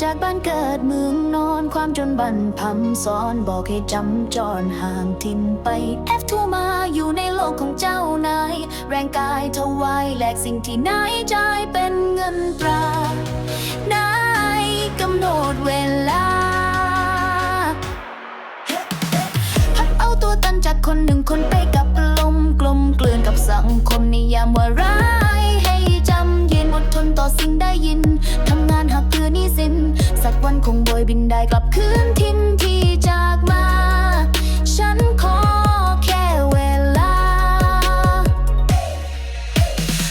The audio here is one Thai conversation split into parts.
จากบ้านเกิดเมืองนอนความจนบันพำซ้อนบอกให้จำจรห่างถิ่นไปแอฟทูมาอยู่ในโลกของเจ้านาย แรงกายถวายแลกสิ่งที่นายใจายเป็นเงินตรานายกำหนดเวลาพัดเอาตัวตันจากคนหนึ่งคนไปกับลมกลมกลืนกับสังคมนิยามว่าร้ คงโบยบินได้กลับคืนทินที่จากมา ฉันขอแค่เวลา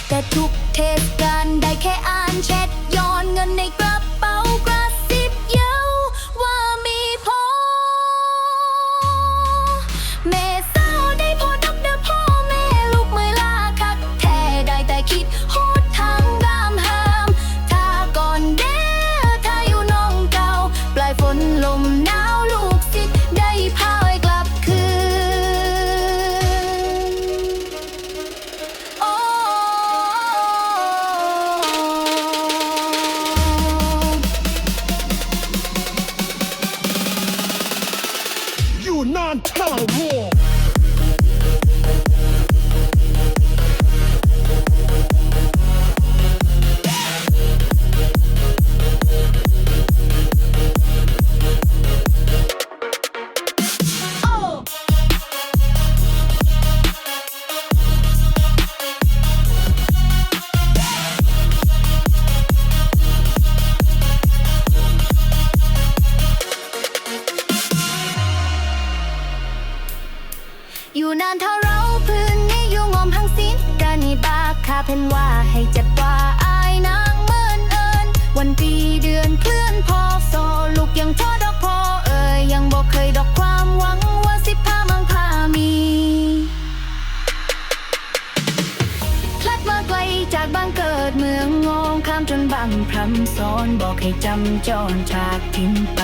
แต่ทุกเทศกาลได้แค่อ่านแชท อยู่น อยู่นานเท่าเราพื้นนี้อยู่งอมทั้งสิ้นกานีบาคาเพนว่าให้จัดว่าอายนางเมินเอินวันปีเดือนเคลื่อนพอสอลูกยังทอดอกพอเอ่ยยังบอกเคยดอกความหวังว่าสิพามังพามีพลัดมาไกลจากบ้านเกิดเมืองงองข้ามจนบังพรำซ้อนบอกให้จำจรจากทิ้นไป